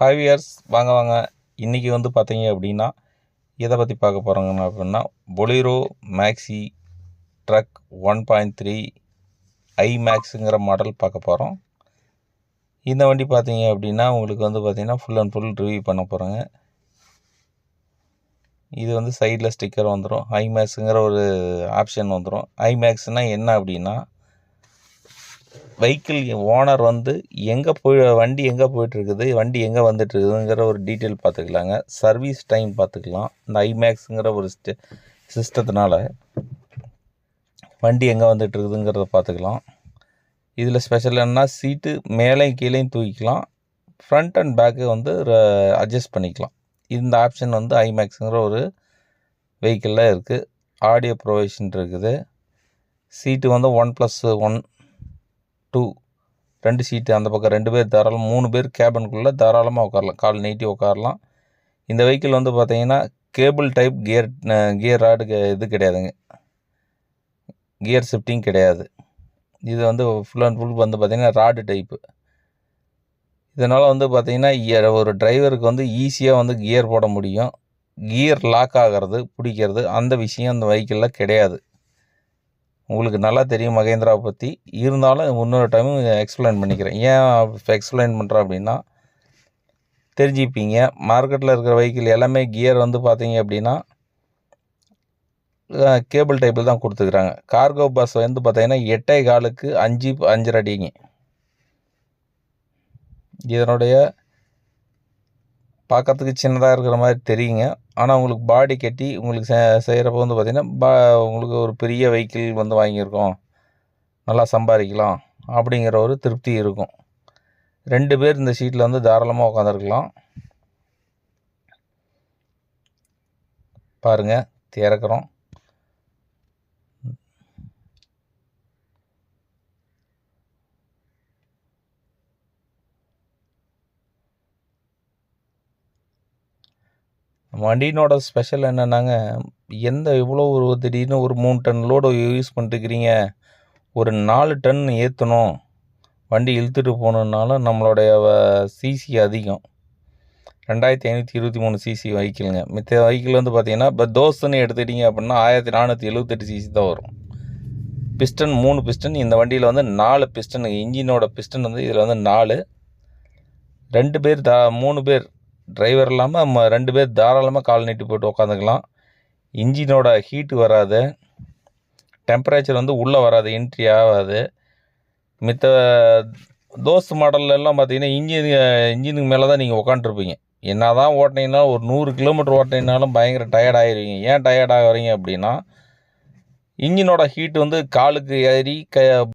Five years வாங்க வாங்க. இன்றைக்கி வந்து பார்த்தீங்க அப்படின்னா எதை பற்றி பார்க்க போகிறாங்க அப்படின்னா Bolero Maxi truck one point three I மேக்ஸுங்கிற model பார்க்க போகிறோம் இந்த வண்டி பார்த்தீங்க அப்படின்னா உங்களுக்கு வந்து பார்த்திங்கன்னா ஃபுல் அண்ட் ஃபுல் ரிவ்யூ பண்ண போகிறோங்க இது வந்து சைடில் ஸ்டிக்கர் வந்துடும் ஐ மேக்ஸுங்கிற ஒரு ஆப்ஷன் வந்துடும் ஐ மேக்ஸ்னால் என்ன அப்படின்னா வெஹிக்கிள் ஓனர் வந்து எங்கே போய் வண்டி எங்கே போயிட்டுருக்குது வண்டி எங்கே வந்துட்டுருக்குதுங்கிற ஒரு டீட்டெயில் பார்த்துக்கலாங்க. சர்வீஸ் டைம் பார்த்துக்கலாம். இந்த ஐமேக்ஸுங்கிற ஒரு ஸ்டெ சிஸ்டத்தினால வண்டி எங்கே வந்துட்டுருக்குதுங்கிறத பார்த்துக்கலாம். இதில் ஸ்பெஷல் என்னன்னா சீட்டு மேலேயும் கீழேயும் தூக்கிக்கலாம். ஃப்ரண்ட் அண்ட் பேக்கு வந்து அட்ஜஸ்ட் பண்ணிக்கலாம். இந்த ஆப்ஷன் வந்து ஐமேக்ஸுங்கிற ஒரு வெஹிக்கிளில் இருக்குது ஆடியோ ப்ரொவிஷன் இருக்குது. சீட்டு வந்து ஒன் ப்ளஸ் ஒன் டூ ரெண்டு சீட்டு அந்த பக்கம் ரெண்டு பேர் தாராளம் மூணு பேர் கேபனுக்குள்ளே தாராளமாக உட்காரலாம். கால் நீட்டி உட்காரலாம். இந்த வெஹிக்கிள் வந்து பார்த்தீங்கன்னா cable type gear gear rod இது கிடையாதுங்க. கியர் ஷிஃப்டிங் கிடையாது. இது வந்து ஃபுல் அண்ட் ஃபுல் வந்து பார்த்திங்கன்னா ராடு டைப்பு இதனால் வந்து பார்த்திங்கன்னா ஒரு டிரைவருக்கு வந்து ஈஸியாக வந்து கியர் போட முடியும். கியர் லாக் ஆகிறது பிடிக்கிறது அந்த விஷயம் அந்த வெஹிக்கிளில் கிடையாது. உங்களுக்கு நல்லா தெரியும் மகேந்திராவை பற்றி இருந்தாலும் இன்னொரு டைம் எக்ஸ்பிளைன் பண்ணிக்கிறேன். ஏன் எக்ஸ்பிளைன் பண்ணுறேன் அப்படின்னா தெரிஞ்சுப்பீங்க. மார்க்கெட்டில் இருக்கிற வெஹிக்கிள் எல்லாமே கியர் வந்து பார்த்தீங்க அப்படின்னா கேபிள் டைப்பில் தான் கொடுத்துக்கிறாங்க. கார்கோ பஸ் வந்து பார்த்தீங்கன்னா எட்டை காலுக்கு அஞ்சு அஞ்சரை அடிங்க. இதனுடைய பார்க்கறதுக்கு சின்னதாக இருக்கிற மாதிரி தெரியுங்க. ஆனால் உங்களுக்கு பாடி கட்டி உங்களுக்கு செ செய்கிறப்ப வந்து பார்த்திங்கன்னா பா உங்களுக்கு ஒரு பெரிய வெஹிக்கிள் வந்து வாங்கியிருக்கோம். நல்லா சம்பாதிக்கலாம் அப்படிங்கிற ஒரு திருப்தி இருக்கும். ரெண்டு பேர் இந்த சீட்டில் வந்து தாராளமாக உட்காந்துருக்கலாம் பாருங்கள் திறக்கிறோம். வண்டியினோட ஸ்பெஷல் என்னென்னாங்க எந்த எவ்வளோ ஒரு திடீர்னு ஒரு மூணு டன் லோடு யூஸ் பண்ணிட்டுருக்கிறீங்க? ஒரு நாலு டன் ஏற்றணும் வண்டி இழுத்துட்டு போகணுன்னாலும் நம்மளுடைய சிசி அதிகம். ரெண்டாயிரத்தி ஐநூற்றி இருபத்தி மூணு சிசி வெஹிக்கிளுங்க மித்த வெஹிக்கிள் வந்து பார்த்தீங்கன்னா இப்போ தோஸ்துன்னு எடுத்துக்கிட்டிங்க அப்படின்னா ஆயிரத்தி நானூற்றி எழுபத்தெட்டு சிசி தான் வரும். பிஸ்டன் மூணு பிஸ்டன் இந்த வண்டியில் வந்து நாலு பிஸ்டன் இன்ஜினோட பிஸ்டன் வந்து இதில் வந்து நாலு. ரெண்டு பேர் தா மூணு பேர் டிரைவர் இல்லாமல் நம்ம ரெண்டு பேர் தாராளமாக கால் நீட்டி போட்டு உட்காந்துக்கலாம் இன்ஜினோட ஹீட்டு வராது. டெம்பரேச்சர் வந்து உள்ளே வராது என்ட்ரி ஆகாது. மித்த தோஸ்து மாடல்லாம் பார்த்திங்கன்னா பார்த்தீங்கன்னா இன்ஜின் இன்ஜினுக்கு மேலே தான் நீங்கள் உட்காண்ட்ருப்பீங்க என்ன தான் ஓட்டினீங்கனாலும் ஒரு நூறு கிலோமீட்டர் ஓட்டினீங்கனாலும் பயங்கர டயர்டாகிருவீங்க ஏன் டயர்ட் ஆகிறீங்க அப்படின்னா இன்ஜினோட ஹீட் வந்து காலுக்கு ஏறி க